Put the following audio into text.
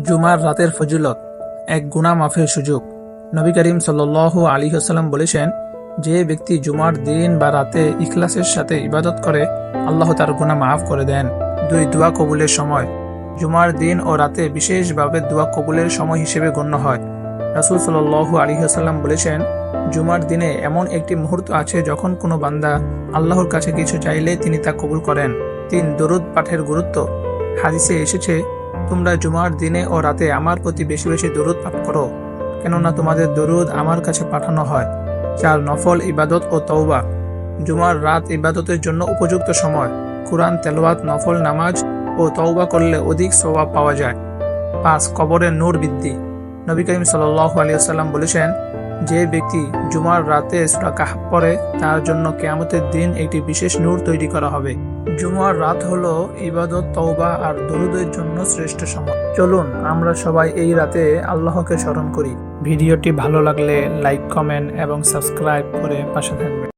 জুমার রাতের ফজিলত, এক গুনাহ মাফের সুযোগ। নবী করিম সাল্লাল্লাহু আলাইহি ওয়াসাল্লাম বলেছেন, যে ব্যক্তি জুমার দিন বা রাতে ইখলাসের সাথে ইবাদত করে, আল্লাহ তার গুনাহ মাফ করে দেন। দুই, দোয়া কবুলের সময়। জুমার দিন ও রাতে বিশেষভাবে দোয়া কবুলের সময় হিসেবে গণ্য হয়। রাসূল সাল্লাল্লাহু আলাইহি ওয়াসাল্লাম বলেছেন, জুমার দিনে এমন একটি মুহূর্ত আছে যখন কোনো বান্দা আল্লাহর কাছে কিছু চাইলে তিনি তা কবুল করেন। তিন, দরুদ পাঠের গুরুত্ব। হাদিসে এসেছে তোমরা জুমার দিনে ও রাতে আমার প্রতি বেশি বেশি দরুদ পাঠ করো, কেননা তোমাদের দরুদ আমার কাছে পাঠানো হয় চার নফল ইবাদত ও তৌবা জুমার রাত ইবাদতের জন্য উপযুক্ত সময়, কুরআন, তেলাওয়াত, নফল, নামাজ ও তৌবা করলে অধিক সওয়াব পাওয়া যায়। পাঁচ, কবরের নূর বৃদ্ধি। নবী করিম সাল্লাল্লাহু আলাইহি ওয়াসাল্লাম বলেছেন, যে ব্যক্তি জুমার রাতে সূরা কাহফ পড়ে, তার জন্য কেয়ামতের দিন একটি বিশেষ নূর তৈরি করা হবে। জুমার রাত হলো ইবাদত, তওবা আর দরুদের জন্য শ্রেষ্ঠ সময়। চলুন, আমরা সবাই এই রাতে আল্লাহকে স্মরণ করি। ভিডিওটি ভালো লাগলে লাইক, কমেন্ট এবং সাবস্ক্রাইব করে পাশে থাকবেন।